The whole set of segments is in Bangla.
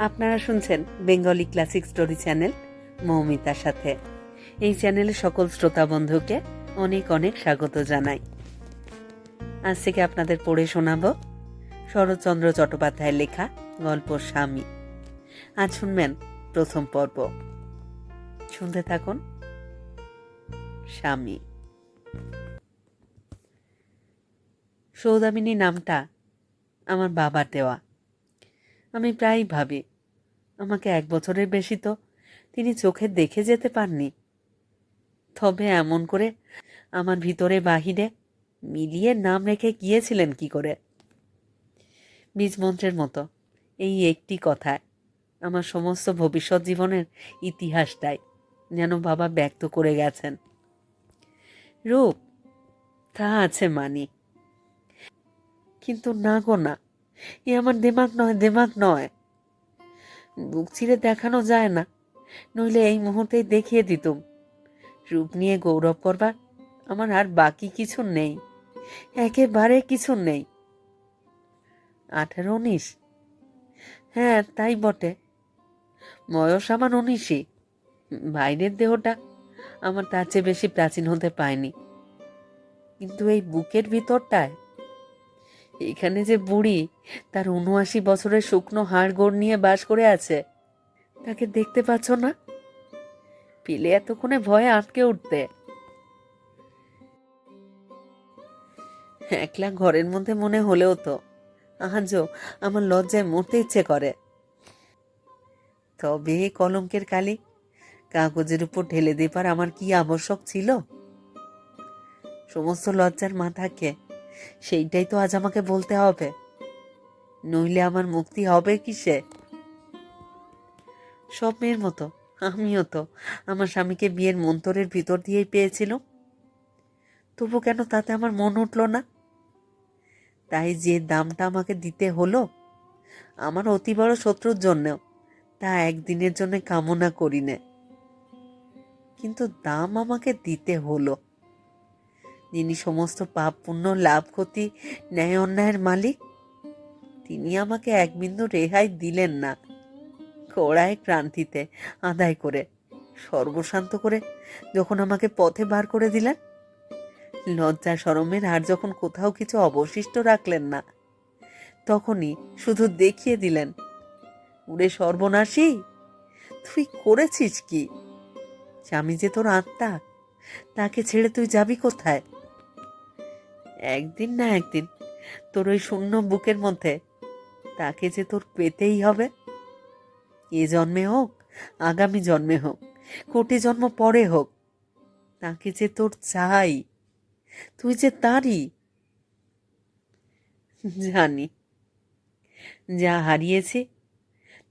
আপনারা শুনছেন বেঙ্গলি ক্লাসিক স্টোরি চ্যানেল মৌমিতার সাথে। এই চ্যানেলে সকল শ্রোতা বন্ধুকে অনেক অনেক স্বাগত জানাই। আজ থেকে আপনাদের পড়ে শোনাব শরৎচন্দ্র চট্টোপাধ্যায়ের লেখা গল্প স্বামী। আজ শুনবেন প্রথম পর্ব। শুনতে থাকুন স্বামী। সৌদামিনী নামটা আমার বাবার দেওয়া। আমি প্রায়ই ভাবি, আমাকে এক বছরের বেশি তো তিনি চোখে দেখে যেতে পাননি। তবে এমন করে আমার ভিতরে বাহিরে মিলিয়ে নাম রেখে গিয়েছিলেন কি করে? বীজমন্ত্রের মতো এই একটি কথায় আমার সমস্ত ভবিষ্যৎ জীবনের ইতিহাসটাই যেন বাবা ব্যক্ত করে গেছেন। রূপ, তা আছে মানি। কিন্তু না গো না, এ আমার দেমাগ নয় দেমাগ নয়। বুক চিরে দেখানো যায় না, নইলে এই মুহূর্তেই দেখিয়ে দিতুম। রূপ নিয়ে গৌরব করবার আমার আর বাকি কিছু নেই, একেবারে কিছু নেই। আঠেরো উনিশ। হ্যাঁ তাই বটে। বয়স আমার উনিশই। বাইরের দেহটা আমার তার চেয়ে বেশি প্রাচীন হতে পায়নি। কিন্তু এই বুকের ভিতরটায়, এখানে যে বুড়ি, তার উনআশি বছরের শুকনো হাড় গোড় নিয়ে বাস করে আছে, তাকে দেখতে পাচ্ছ না? পেলে এতক্ষণে ভয়ে আটকে উঠতে। একলা ঘরের মধ্যে মনে হলেও তো, আজও আমার লজ্জায় মরতে ইচ্ছে করে। তবে কলঙ্কের কালি কাগজের উপর ঢেলে দেবার আমার কি আবশ্যক ছিল? সমস্ত লজ্জার মাথাকে সেইটাই তো আজ আমাকে বলতে হবে। নইলে আমার মুক্তি হবে কিসে? সব মেয়ের মতো, আমিও তো। আমার স্বামীকে বিয়ের মন্তরের ভিতর দিয়েই পেয়েছিলাম। তবু কেন তাতে আমার মন উঠল না? তাই যে দামটা আমাকে দিতে হলো, আমার অতি বড় শত্রুর জন্যেও, তা একদিনের জন্য কামনা করি নে। কিন্তু দাম আমাকে দিতে হলো। যিনি সমস্ত পাপ পুণ্য, লাভ, ক্ষতি, ন্যায়, অন্যায়ের মালিক, তিনি আমাকে এক বিন্দু রেহাই দিলেন না। কড়ায় ক্রান্তিতে আদায় করে, সর্বশান্ত করে যখন আমাকে পথে বার করে দিলেন, লজ্জা, সরমের আর যখন কোথাও কিছু অবশিষ্ট রাখলেন না, তখনই শুধু দেখিয়ে দিলেন উড়ে সর্বনাশী, তুই করেছিস কি? স্বামী যে তোর আত্মা, তাকে ছেড়ে তুই যাবি কোথায়? একদিন না একদিন, তোর ওই শূন্য বুকের মধ্যে, তাকে যে তোর পেতেই হবে। এ জন্মে হোক, আগামী জন্মে হোক, কোটি জন্ম পরে হোক, তাকে যে তোর চাই, তুই যে তারই। জানি, যা হারিয়েছি,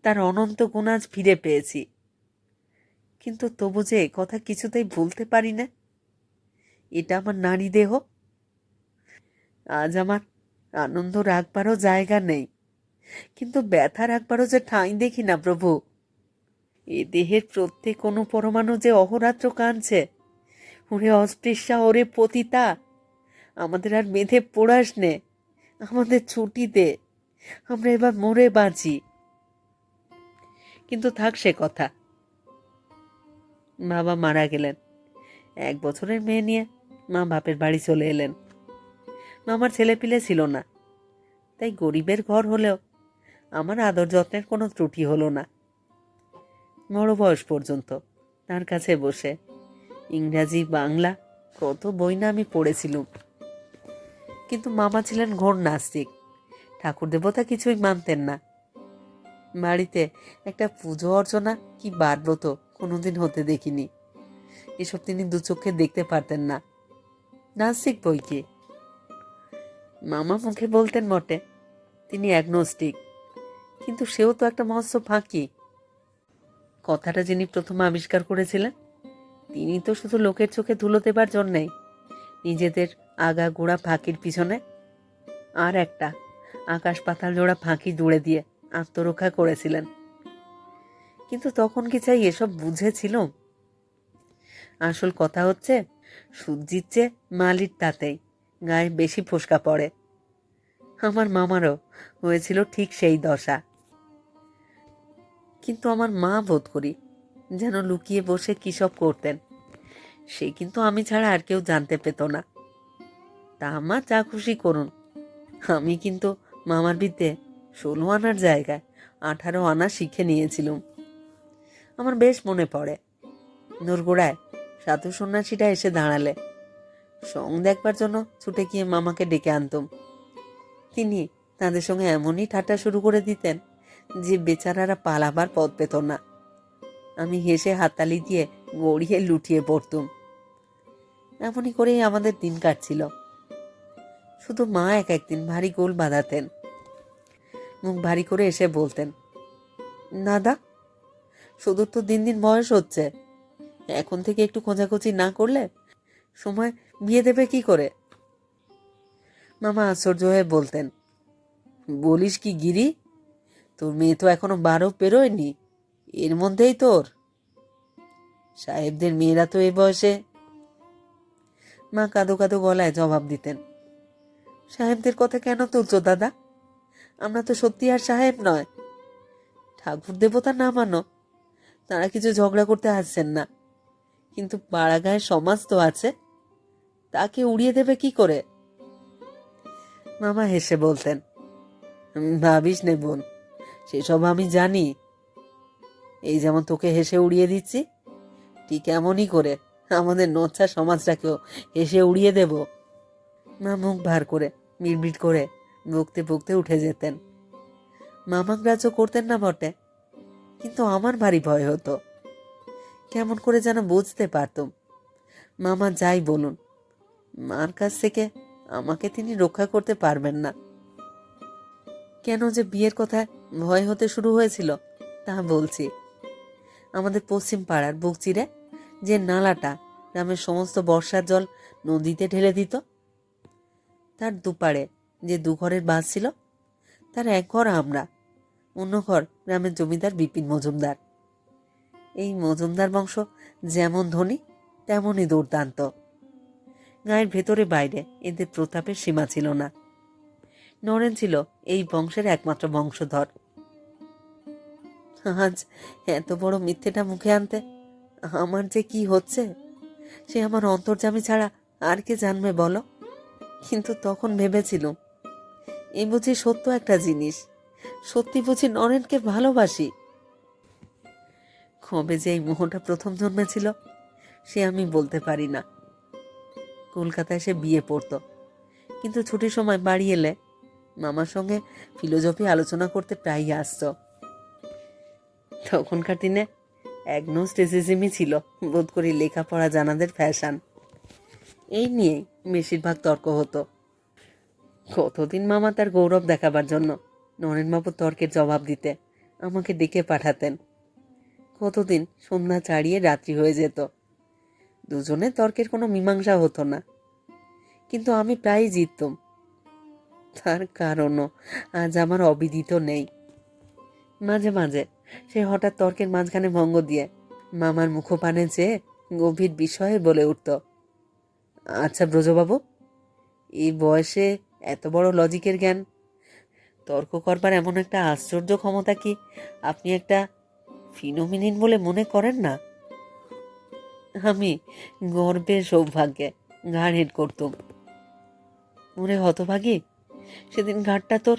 তার অনন্ত গুণ আজ ফিরে পেয়েছি। কিন্তু তবু যে কথা কিছুতেই ভুলতে পারি না। এটা আমার নারী দেহ। আজ আমার আনন্দ রাখবারও জায়গা নেই। কিন্তু ব্যথা রাখবারও যে ঠাঁই দেখি না প্রভু। এ দেহের প্রত্যেক কোনো পরমাণু যে অহরাত্র কাঁদছে, ওরে অস্পৃশ্যা, ওরে পতিতা, আমাদের আর মেধে পোড়াস নে, আমাদের ছুটি দে, আমরা এবার মরে বাঁচি। কিন্তু থাক সে কথা। বাবা মারা গেলেন। এক বছরের মেয়ে নিয়ে মা বাপের বাড়ি চলে এলেন। মামার ছেলেপিলে ছিল না। তাই গরিবের ঘর হলেও আমার আদর যত্নের কোনো ত্রুটি হলো না। বড় বয়স পর্যন্ত তার কাছে বসে ইংরাজি, বাংলা কত বই না আমি পড়েছিলুম। কিন্তু মামা ছিলেন ঘোর নাস্তিক। ঠাকুর দেবতা কিছুই মানতেন না। বাড়িতে একটা পুজো অর্চনা কি বারব্রত। কোনোদিন হতে দেখিনি। এসব তিনি দু চোখে দেখতে পারতেন না। নাস্তিক বই মামা মুখে বলতেন বটে, তিনি অ্যাগনোস্টিক কিন্তু সেও তো একটা মস্ত ফাঁকি। কথাটা যিনি প্রথম আবিষ্কার করেছিলেন, তিনি তো শুধু লোকের চোখে ধুলো দেবার জন্যেই নিজেদের আগা গোড়া ফাঁকির পিছনে। আর একটা, আকাশ পাতাল জোড়া ফাঁকি জুড়ে দিয়ে আত্মরক্ষা করেছিলেন। কিন্তু তখন কি চাই এসব বুঝেছিল আসল কথা হচ্ছে সূর্যির চেয়ে মালির তাতেই, গায়ে বেশি ফোসকা পড়ে। আমার মামারও হয়েছিল ঠিক সেই দশা। কিন্তু আমার মা বোধ করি যেন লুকিয়ে বসে কী সব করতেন, সে কিন্তু আমি ছাড়া আর কেউ জানতে পেত না। তা আমার যা খুশি করুন, আমি কিন্তু মামার বিদ্যে ষোলো আনার জায়গায় আঠারো আনা শিখে নিয়েছিলুম। আমার বেশ মনে পড়ে। নূরগোড়ায় সাধু সন্ন্যাসীরা এসে দাঁড়ালে। সং দেখবার জন্য ছুটে গিয়ে মামাকে ডেকে আনতুম। তিনি তাদের সঙ্গে এমনই ঠাট্টা শুরু করে দিতেন যে বেচারারা পালাবার পথ পেত না। আমি হেসে হাততালি দিয়ে গড়িয়ে লুটিয়ে পড়তুম। এমনই করেই আমাদের দিন কাটছিল। শুধু মা এক একদিন ভারী গোল বাঁধাতেন। মুখ ভারী করে এসে বলতেন দাদা শুধুর তো দিন দিন বয়স হচ্ছে। এখন থেকে একটু খোঁজাখুঁজি না করলে সময় বিয়ে দেবে কি করে? মামা আশ্চর্য হয়ে বলতেন, বলিস কি গিরি, তোর মেয়ে তো এখনও বারো পেরোয়নি, এর মধ্যেই তোর। সাহেবদের মেয়েরা তো এ বয়সে। মা কাদো কাদো গলায় জবাব দিতেন, সাহেবদের কথা কেন তুলছো দাদা? আমরা তো সত্যি আর সাহেব নয়। ঠাকুর দেবতা না মানো তারা কিছু ঝগড়া করতে আসছেন না। কিন্তু পাড়াগাঁয়ের সমাজ তো আছে, তাকে উড়িয়ে দেবে কি করে? মামা হেসে বলতেন ভাবিস নে বোন, সেসব আমি জানি। এই যেমন তোকে হেসে উড়িয়ে দিচ্ছি, ঠিক এমনই করে আমাদের নচ্ছা সমাজটাকেও হেসে উড়িয়ে দেব। মা মুখ ভার করে বিড়বিড় করে বকতে বকতে উঠে যেতেন। মামা গ্রাহ্য করতেন না বটে কিন্তু আমার ভারী ভয় হতো। কেমন করে যেন বুঝতে পারতুম। মামা যাই বলুন, মার কাছ থেকে আমাকে তিনি রক্ষা করতে পারবেন না। কেন যে বিয়ের কথায় ভয় হতে শুরু হয়েছিল, তা বলছি। আমাদের পশ্চিম পাড়ার বুক চিরে যে নালাটা গ্রামের সমস্ত বর্ষার জল নদীতে ঢেলে দিত, তার দুপারে যে দু ঘরের বাস ছিল, তার এক ঘর আমরা অন্য ঘর গ্রামের জমিদার বিপিন মজুমদার। এই মজুমদার বংশ যেমন ধনী, তেমনই দুর্দান্ত। গায়ের ভেতরে বাইরে এদের প্রতাপের সীমা ছিল না। নরেন ছিল এই বংশের একমাত্র বংশধর। আজ এত বড় মিথ্যেটা মুখে আনতে আমার যে কি হচ্ছে? সে আমার অন্তর্জামী ছাড়া আর কে জানবে বলো? কিন্তু তখন ভেবেছিলুম, এ বুঝি সত্য একটা জিনিস। সত্যি বুঝি নরেনকে ভালোবাসি। কবে যে এই মোহটা প্রথম জন্মেছিল, সে আমি বলতে পারি না। কলকাতায় সে বিয়ে পড়তো, কিন্তু ছুটির সময় বাড়ি এলে মামার সঙ্গে ফিলোজফি আলোচনা করতে প্রায়ই আসতো। তখনকার দিনে অ্যাগনোস্টেসিজমই ছিল, বোধ করি লেখাপড়া জানাদের ফ্যাশন। এই নিয়েই বেশিরভাগ তর্ক হতো। কতদিন মামা তার গৌরব দেখাবার জন্য? নরেনবাবু তর্কের জবাব দিতে আমাকে ডেকে পাঠাতেন। কতদিন সন্ধ্যা ছাড়িয়ে রাত্রি হয়ে যেত। দুজনে তর্কের কোনো মীমাংসা হতো না। কিন্তু আমি প্রায়ই জিততাম। তার কারণও আজ আমার অবিদিত নেই। মাঝে মাঝে সে হঠাৎ তর্কের মাঝখানে ভঙ্গ দিয়ে মামার মুখপানে চেয়ে গভীর বিষয়ে বলে উঠত আচ্ছা ব্রজবাবু, এই বয়সে এত বড় লজিকের জ্ঞান তর্ক করবার এমন একটা আশ্চর্য ক্ষমতা কি আপনি একটা ফিনোমিনিন বলে মনে করেন না? আমি গর্বের সৌভাগ্যে ঘাড় হেট করতুম। মনে হতভাগী, সেদিন ঘাটটা তোর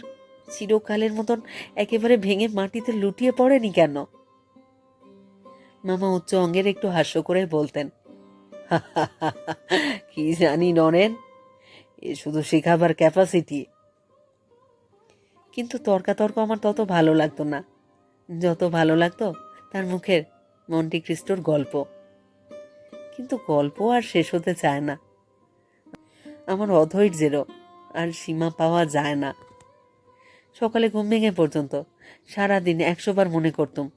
চিরকালের মতন একেবারে ভেঙে মাটিতে লুটিয়ে পড়েনি কেন? মামা উচ্চ অঙ্গের একটু হাস্য করে বলতেন কি জানি নরেন, এ শুধু শেখাবার ক্যাপাসিটি কিন্তু তর্কাতর্ক আমার তত ভালো লাগতো না। যত ভালো লাগতো, তার মুখের মন্টি ক্রিস্টোর গল্প। কিন্তু গল্প আর শেষ হতে চায় না। আমার অধৈর্যেরও আর সীমা পাওয়া যায় না। সকালে ঘুম ভেঙে পর্যন্ত সারাদিন একশো বার মনে করতুম,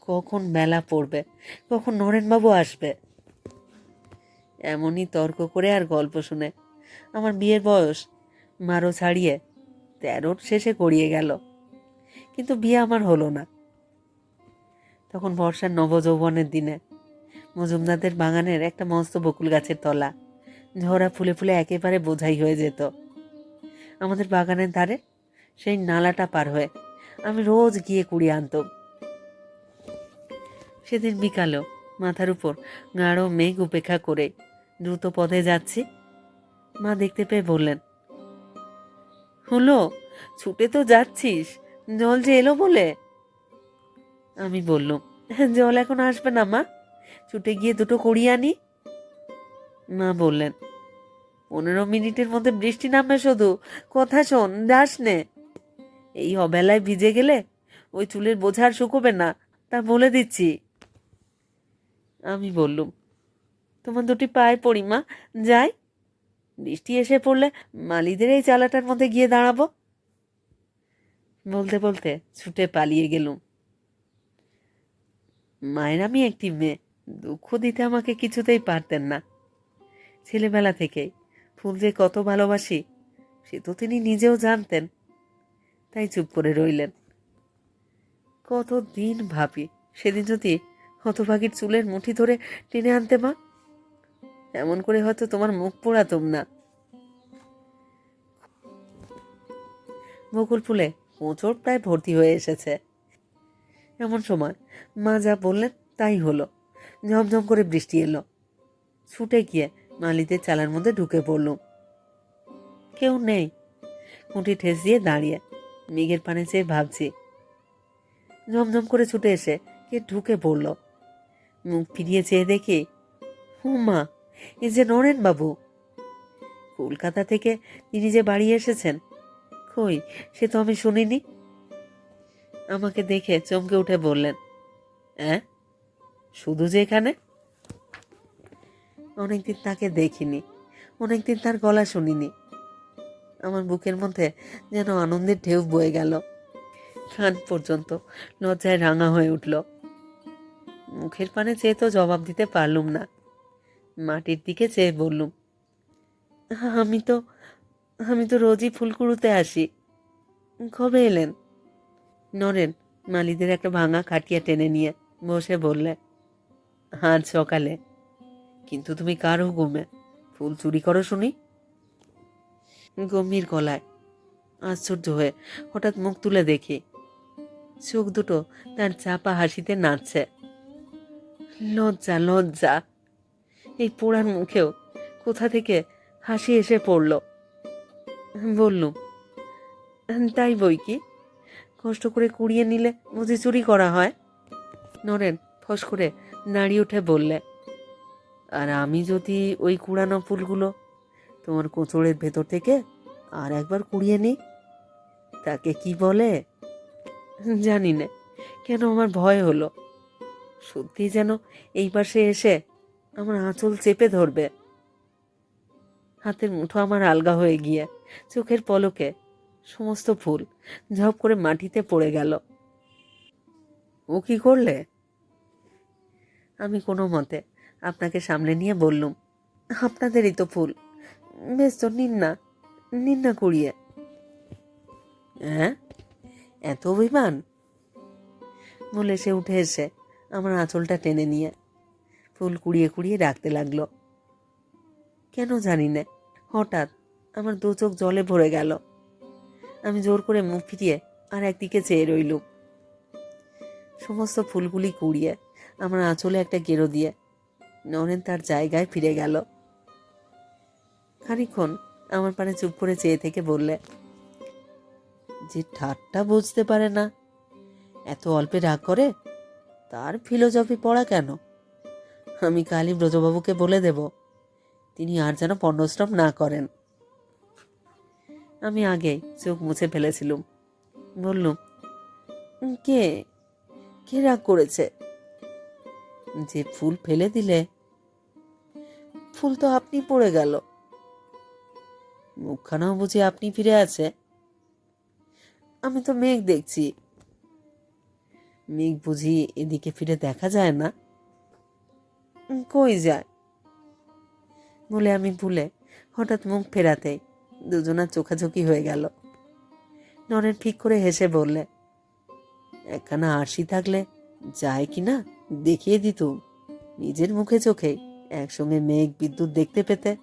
কখন মেলা পড়বে, কখন নরেনবাবু আসবে। এমনই তর্ক করে আর গল্প শুনে আমার বিয়ের বয়স মারো ছাড়িয়ে তেরোর শেষে গড়িয়ে গেল। কিন্তু বিয়ে আমার হলো না। তখন বর্ষার নবযৌবনের দিনে মজুমদারদের বাগানের একটা মস্ত বকুল গাছের তলা, ঝরা ফুলে ফুলে একেবারে বোঝাই হয়ে যেত। আমাদের বাগানের ধারে সেই নালাটা পার হয়ে আমি রোজ গিয়ে কুড়িয়ে আনতাম। সেদিন বিকালেও মাথার উপর গাঢ় মেঘ উপেক্ষা করে দ্রুত পথে যাচ্ছি। মা দেখতে পেয়ে বললেন হলো ছুটে তো যাচ্ছিস। জল যে এলো বলে? আমি বললুম "হ্যাঁ, জল এখন আসবে না মা ছুটে গিয়ে দুটো কড়িয়ে আনি। মা বললেন পনেরো মিনিটের মধ্যে বৃষ্টি নামবে শুধু কথা শোন যাস নে। এই অবেলায় ভিজে গেলে ওই চুলের বোঝা আর শুকোবে না তা বলে দিচ্ছি। আমি বললুম তোমার দুটি পায়ে পড়ি মা যাই। বৃষ্টি এসে পড়লে মালিদের এই চালাটার মধ্যে গিয়ে দাঁড়াবো? বলতে বলতে ছুটে পালিয়ে গেলুম। মায়ের আমি একটি মেয়ে, দুঃখ দিতে আমাকে কিছুতেই পারতেন না। ছেলেবেলা থেকেই ফুল যে কত ভালোবাসি, সে তো তিনি নিজেও জানতেন, তাই চুপ করে রইলেন। কত দিন ভাবি, সেদিন যদি হতভাগীর চুলের মুঠি ধরে টেনে আনতে মা। এমন করে হয়তো তোমার মুখ পোড়াতুম না। বকুল ফুলে মোচড় প্রায় ভর্তি হয়ে এসেছে। এমন সময় মা যা বললেন তাই হলো। ঝমঝম করে বৃষ্টি এলো। ছুটে গিয়ে মালিদের চালার মধ্যে ঢুকে পড়লুম। কেউ নেই। মুঠি ঠেস দিয়ে দাঁড়িয়ে মেঘের পানে চেয়ে ভাবছি। ঝমঝম করে ছুটে এসে কে ঢুকে পড়ল। মুখ ফিরিয়ে চেয়ে দেখি, হুমা এ যে নরেন বাবু। কলকাতা থেকে তিনি যে বাড়ি এসেছেন, কই, সে তো আমি শুনিনি। আমাকে দেখে চমকে উঠে বললেন হ্যাঁ শুধু যে এখানে? অনেকদিন তাকে দেখিনি, অনেকদিন তার গলা শুনিনি। আমার বুকের মধ্যে যেন আনন্দের ঢেউ বয়ে গেল। কান পর্যন্ত লজ্জায় রাঙা হয়ে উঠল। মুখের পানে চেয়ে তো জবাব দিতে পারলুম না। মাটির দিকে চেয়ে বললুম, আমি তো আমি তো রোজই ফুলকুড়ুতে আসি। কবে এলেন? নরেন, মালিদের একটা ভাঙা খাটিয়া টেনে নিয়ে বসে বললে, আজ সকালে। কিন্তু তুমি কার হুকুমে ফুল চুরি করো শুনি? গম্ভীর গলায়, আশ্চর্য হয়ে হঠাৎ মুখ তুলে দেখি, চোখ দুটো তার চাপা হাসিতে নাচছে। লজ্জা লজ্জা এই পোড়ার মুখেও কোথা থেকে হাসি এসে পড়ল। বললুম, তাই বই কি? কষ্ট করে কুড়িয়ে নিলে বুঝি চুরি করা হয়? নরেন ফস করে দাঁড়িয়ে উঠে বললে, আর আমি যদি ওই কুড়ানো ফুলগুলো তোমার কোঁচড়ের ভেতর থেকে আর একবার কুড়িয়ে নিই, তাকে কি বলে? জানি না, কেন আমার ভয় হলো। সত্যি যেন এই পাশে এসে আমার আঁচল চেপে ধরবে। হাতের মুঠো আমার আলগা হয়ে গিয়ে চোখের পলকে সমস্ত ফুল ঝপ করে মাটিতে পড়ে গেল। ও কি করলে? আমি কোনো মতে আপনাকে সামনে নিয়ে বললুম, আপনাদেরই তো ফুল। বেশ তো নিন না নিন না কুড়িয়ে। হ্যাঁ এত অভিমান? বলে সে উঠে এসে আমার আঁচলটা টেনে নিয়ে ফুল কুড়িয়ে কুড়িয়ে রাখতে লাগল। কেন জানি না, হঠাৎ আমার দু চোখ জলে ভরে গেল। আমি জোর করে মুখ ফিরিয়ে আর একদিকে চেয়ে রইলুম। সমস্ত ফুলগুলি কুড়িয়ে আমার আঁচলে একটা গেরো দিয়ে নরেন তার জায়গায় ফিরে গেল। খানিক্ষণ আমার পানে চুপ করে চেয়ে থেকে বললে, যে ঠাট্টা বুঝতে পারে না, এত অল্পে রাগ করে? তার ফিলোজফি পড়া কেন? আমি কালই ব্রজবাবুকে বলে দেব, তিনি আর যেন পণ্যশ্রম না করেন। আমি আগেই চোখ মুছে ফেলেছিলুম। বললুম, কে কে রাগ করেছে? যে ফুল ফেলে দিলে? ফুল তো আপনি পড়ে গেল। মুখখানাও বুঝি আপনি ফিরে আছে? আমি তো মেঘ দেখছি। মেঘ বুঝি এদিকে ফিরে দেখা যায় না? কই যায়? বলে আমি ভুলে হঠাৎ মুখ ফেরাতে দুজনার চোখাচোখি হয়ে গেল। নরেন ঠিক করে হেসে বললে, একখানা আরশি থাকলে যায় কি না? দেখিয়ে দিতুম। নিজের মুখে চোখে একসঙ্গে মেঘ বিদ্যুৎ দেখতে পেতে।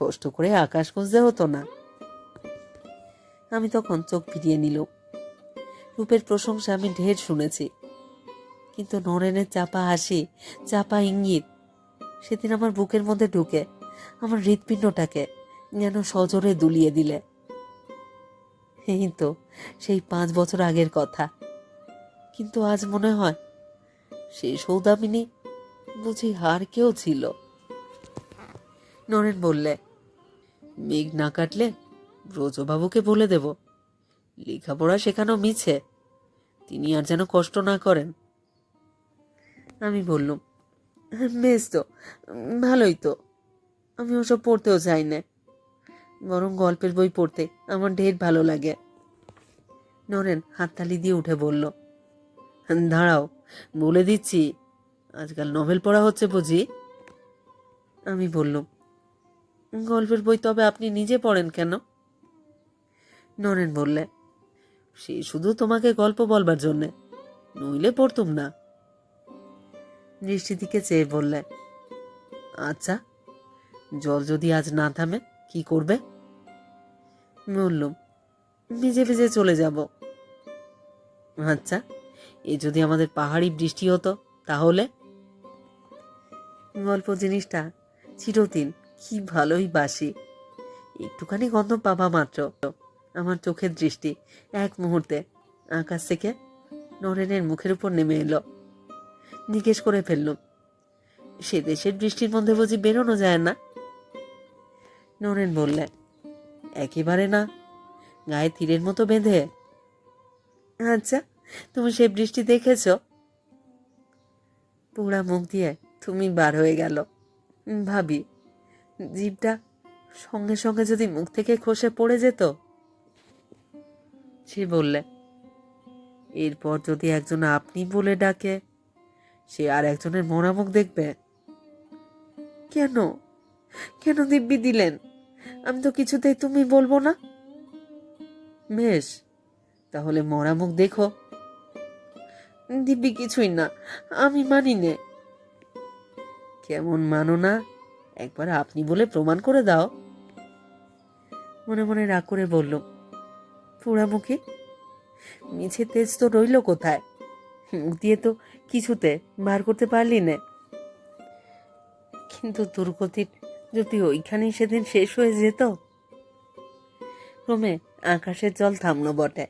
কষ্ট করে আকাশ খুঁজতে হতো না। আমি তখন চোখ ফিরিয়ে নিল রূপের প্রশংসা আমি ঢের শুনেছি। কিন্তু নরেনের চাপা হাসি, চাপা ইঙ্গিত সেদিন আমার বুকের মধ্যে ঢুকে, আমার হৃৎপিণ্ডটাকে যেন সজোরে দুলিয়ে দিলে। এই তো সেই পাঁচ বছর আগের কথা। কিন্তু আজ মনে হয় সেই সৌদামিনী বুঝি হার কেউ ছিল। নরেন বললে, মেঘ না কাটলে ব্রজবাবুকে বলে দেব। লেখাপড়া শেখানো মিছে। তিনি আর যেন কষ্ট না করেন। আমি বললুম, বেশ তো, ভালোই তো। আমি ওসব পড়তেও চাই না। বরং গল্পের বই পড়তে আমার ঢের ভালো লাগে। নরেন হাততালি দিয়ে উঠে বলল, দাঁড়াও, বলে দিচ্ছি, আজকাল নভেল পড়া হচ্ছে বুঝি? আমি বললুম, গল্পের বই তবে আপনি নিজে পড়েন কেন? নরেন বললে, সে শুধু তোমাকে গল্প বলবার জন্যে, নইলে পড়তুম না। দৃষ্টির দিকে চেয়ে বললে আচ্ছা জল যদি আজ না থামে, কি করবে? বললুম, ভিজে ভিজে চলে যাব। আচ্ছা এ যদি আমাদের পাহাড়ি বৃষ্টি হতো, তাহলে? গল্প জিনিসটা চিরদিন কি ভালোই বাসি। একটুখানি গন্ধ পাবা মাত্র। আমার চোখের দৃষ্টি এক মুহূর্তে আকাশ থেকে নরেনের মুখের উপর নেমে এলো। জিজ্ঞেস করে ফেললুম সে দেশের বৃষ্টির মধ্যে বুঝি বেরোনো যায় না? নরেন বললে একেবারে না, গায়ে তীরের মতো বেঁধে। আচ্ছা তুমি সে বৃষ্টি দেখেছ? পোড়া মুখ দিয়ে, তুমি বার হয়ে গেল। ভাবি, জীবটা সঙ্গে সঙ্গে যদি মুখ থেকে খসে পড়ে যেত? সে বললে, এরপর যদি একজন আপনি বলে ডাকে সে আর একজনের মরা মুখ দেখবে? কেন? কেন দিব্যি দিলেন? আমি তো কিছুতেই তুমি বলব না। বেশ, তাহলে মরা মুখ দেখো। দিব্যি কিছুই না, আমি মানি নে। কেমন মানো না? একবার আপনি বলে প্রমাণ করে দাও। মনে মনে রাগ করে বলল, পোড়ামুখী মিছে তেজ তো রইল কোথায়? মুখ দিয়ে তো কিছুতে বার করতে পারলি না। কিন্তু দুর্গতির যদি ওইখানেই সেদিন শেষ হয়ে যেত? ক্রমে আকাশের জল থামলো বটে।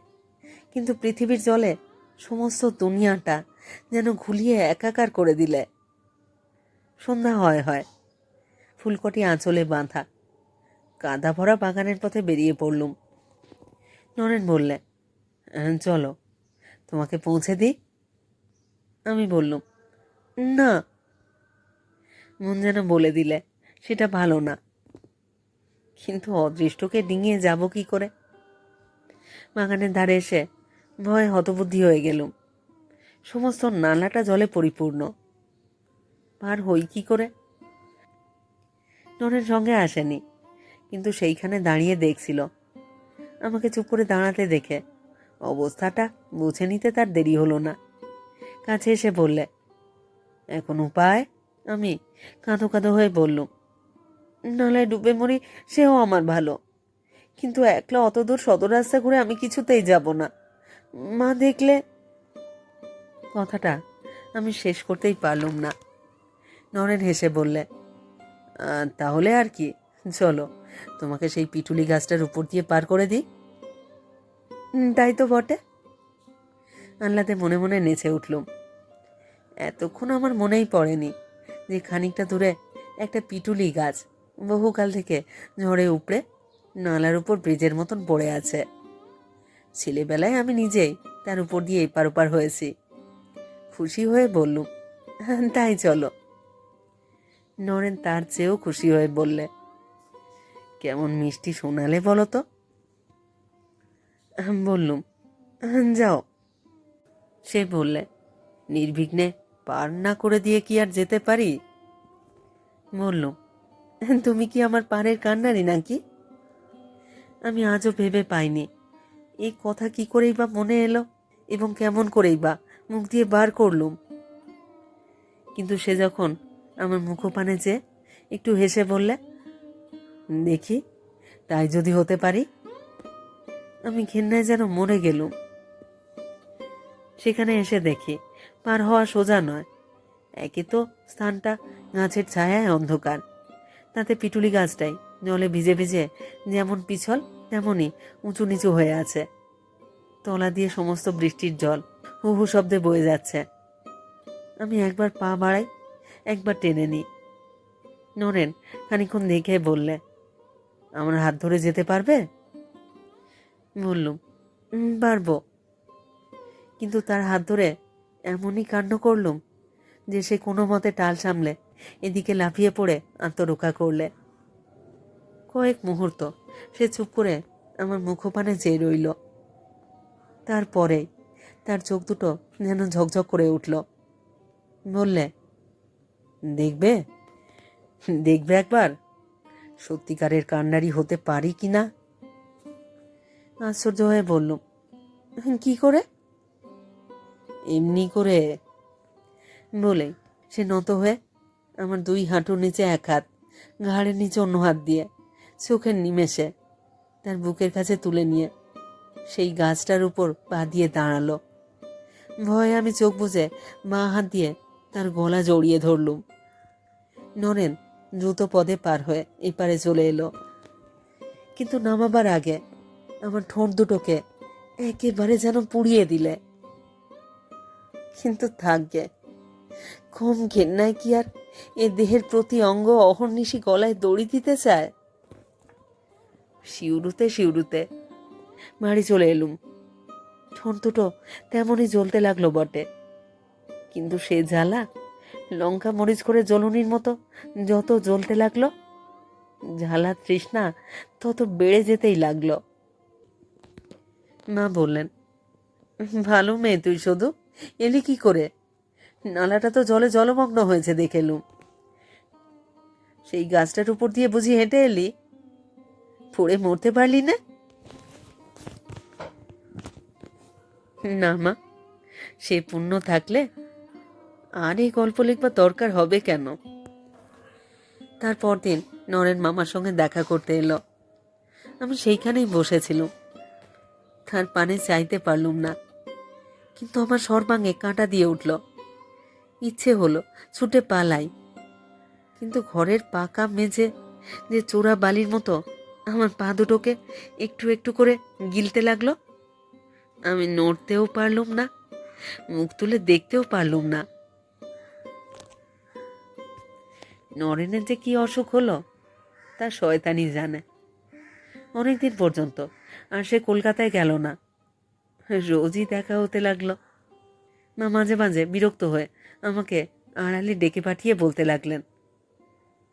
কিন্তু পৃথিবীর জলে সমস্ত দুনিয়াটা যেন ঘুলিয়ে একাকার করে দিলে। সন্ধ্যা হয় হয় ফুলকটি আঁচলে বাঁধা। কাদা ভরা বাগানের পথে বেরিয়ে পড়লুম। নরেন বললে "আহ, চলো তোমাকে পৌঁছে দিই। আমি বললুম, না। মন যেন বলে দিলে, সেটা ভালো না। কিন্তু অদৃষ্টকে ডিঙিয়ে যাব কি করে? বাগানের ধারে এসে ভয়ে হতবুদ্ধি হয়ে গেলুম। সমস্ত নালাটা জলে পরিপূর্ণ। পার হই কি করে? নরের সঙ্গে আসেনি, কিন্তু সেইখানে দাঁড়িয়ে দেখছিল। আমাকে চুপ করে দাঁড়াতে দেখে, অবস্থাটা বুঝে নিতে তার দেরি হলো না। কাছে এসে বললে এখন উপায়? আমি কাঁদো কাঁদো হয়ে বললুম নালায় ডুবে মরি সেও আমার ভালো। কিন্তু একলা অত দূর সদর রাস্তা ঘুরে আমি কিছুতেই যাব না। মা দেখলে? কথাটা আমি শেষ করতেই পারলুম না। নরেন হেসে বললে "আহ, তাহলে আর কি? চলো তোমাকে সেই পিটুলি গাছটার উপর দিয়ে পার করে দিই? তাই তো বটে। আহ্লাদে মনে মনে নেচে উঠলুম এতক্ষণ আমার মনেই পড়েনি যে খানিকটা দূরে একটা পিটুলি গাছ বহুকাল থেকে ঝড়ে উপড়ে নালার উপর ব্রিজের মতন পড়ে আছে। ছেলেবেলায় আমি নিজেই তার উপর দিয়ে এপার ওপার হয়েছি। খুশি হয়ে বললুম "হ্যাঁ, তাই চলো। নরেন তার চেয়েও খুশি হয়ে বললে কেমন মিষ্টি শোনালে বলো তো? বললুম "হ্যাঁ, যাও। সে বললে, নির্বিঘ্নে পার না করে দিয়ে কি আর যেতে পারি? বললুম তুমি কি আমার পাড়ের কান্নারি নাকি? আমি আজও ভেবে পাইনি। এই কথা কি করেই বা মনে এলো এবং কেমন করেই বা মুখ দিয়ে বার করলুম। কিন্তু সে যখন আমার মুখোপানে যে একটু হেসে বললে, দেখি, তাই যদি হতে পারি, আমি ঘেন্নায় যেন মরে গেলুম। সেখানে এসে দেখি পার হওয়া সোজা নয়। একে তো স্থানটা গাছের ছায়ায় অন্ধকার। তাতে পিটুলি গাছটাই জলে ভিজে ভিজে যেমন পিছল তেমনই উঁচু নিচু হয়ে আছে। তলা দিয়ে সমস্ত বৃষ্টির জল হু হু শব্দে বয়ে যাচ্ছে। আমি একবার পা বাড়াই একবার টেনে নিই। নরেন খানিক্ষণ দেখে বললে আমার হাত ধরে যেতে পারবে? বললুম "উম, পারব। কিন্তু তার হাত ধরে এমনই কাণ্ড করলুম যে সে কোনো মতে টাল সামলে, এদিকে লাফিয়ে পড়ে আত্মরক্ষা করলে। কয়েক মুহূর্ত সে চুপ করে আমার মুখপানে চেয়ে রইল। তারপরে তার চোখ দুটো যেন ঝকঝক করে উঠল। বললে, দেখবে? দেখবে একবার? সত্যিকারের কান্নারি হতে পারি কি না? আশ্চর্য হয়ে বললুম, কি করে? এমনি করে বলে, সে নত হয়ে আমার দুই হাঁটুর নিচে এক হাত, ঘাড়ের নিচে অন্য হাত দিয়ে, চোখের নিমেষে তার বুকের কাছে তুলে নিয়ে সেই গাছটার উপর পা দিয়ে দাঁড়াল। ভয়ে আমি চোখ বুঝে মা হাত দিয়ে তার গলা জড়িয়ে ধরলুম। নরেন দ্রুত পদে পার হয়ে এপারে চলে এলো। কিন্তু নামাবার আগে আমার ঠোঁট দুটোকে একেবারে যেন পুড়িয়ে দিলে। কিন্তু থাকবে কম ঘেন্নায় কি আর এ দেহের প্রতি অঙ্গ অহর্নিশি গলায় দড়ি দিতে চায়? শিউরুতে শিউরুতে। বাড়ি চলে এলুম। ঠোঁট দুটো তেমনই জ্বলতে লাগল বটে। কিন্তু সে জ্বালা, লঙ্কা মরিচ করে জ্বলুনির মতো যত জ্বলতে লাগল, জ্বালা তৃষ্ণা তত বেড়ে যেতেই লাগল। মা বললেন, ভালো মেয়ে তুই শুধু। এলি কি করে? নালাটা তো জলে জলমগ্ন হয়েছে দেখেলুম সেই গাছটার উপর দিয়ে বুঝি হেঁটে এলি? পড়ে মরতে পারলি না? না মা, সে পুণ্য থাকলে আর এই গল্প লিখবার দরকার হবে কেন? তারপর দিন নরেন মামার সঙ্গে দেখা করতে এলো। আমি সেইখানেই বসেছিলাম। তার পানে চাইতে পারলুম না। কিন্তু আমার সর্বাঙ্গে কাঁটা দিয়ে উঠল। ইচ্ছে হলো ছুটে পালাই। কিন্তু ঘরের পাকা মেঝে যে চোরা বালির মতো, আমার পা দুটোকে একটু একটু করে গিলতে লাগল। আমি নড়তেও পারলুম না, মুখ তুলে দেখতেও পারলুম না। নরেনের যে কি অসুখ হলো, তা শয়তানি জানে। অনেকদিন পর্যন্ত, আর সে কলকাতায় গেল না। রোজই দেখা হতে লাগল। মা মাঝে মাঝে বিরক্ত হয়ে আমাকে আড়ালে ডেকে পাঠিয়ে বলতে লাগলেন।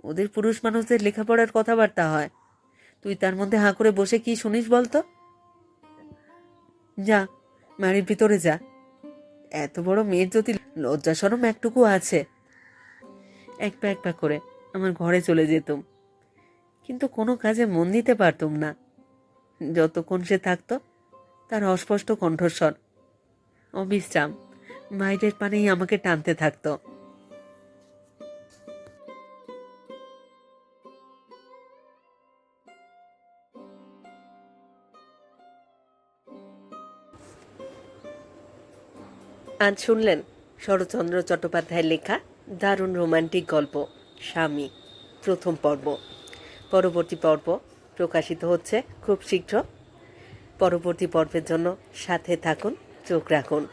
ওদের পুরুষ মানুষদের লেখাপড়ার কথাবার্তা হয়। তুই তার মধ্যে হাঁ করে বসে কি শুনিস বলতো? যা, বাড়ির ভিতরে যা। এত বড় মেয়ের যদি লজ্জা সরম একটুকু আছে। এক পা এক পা করে আমার ঘরে চলে যেতুম। কিন্তু কোনো কাজে মন দিতে পারতুম না। যতক্ষণ সে থাকতো তার অস্পষ্ট কণ্ঠস্বর। অবিশ্রাম বাইরের পানেই আমাকে টানতে থাকতো। আজ শুনলেন শরৎচন্দ্র চট্টোপাধ্যায়ের লেখা দারুণ রোমান্টিক গল্প, স্বামী, প্রথম পর্ব। পরবর্তী পর্ব প্রকাশিত হচ্ছে খুব শীঘ্র পরবর্তী পর্বের জন্য সাথে থাকুন চোখ রাখুন।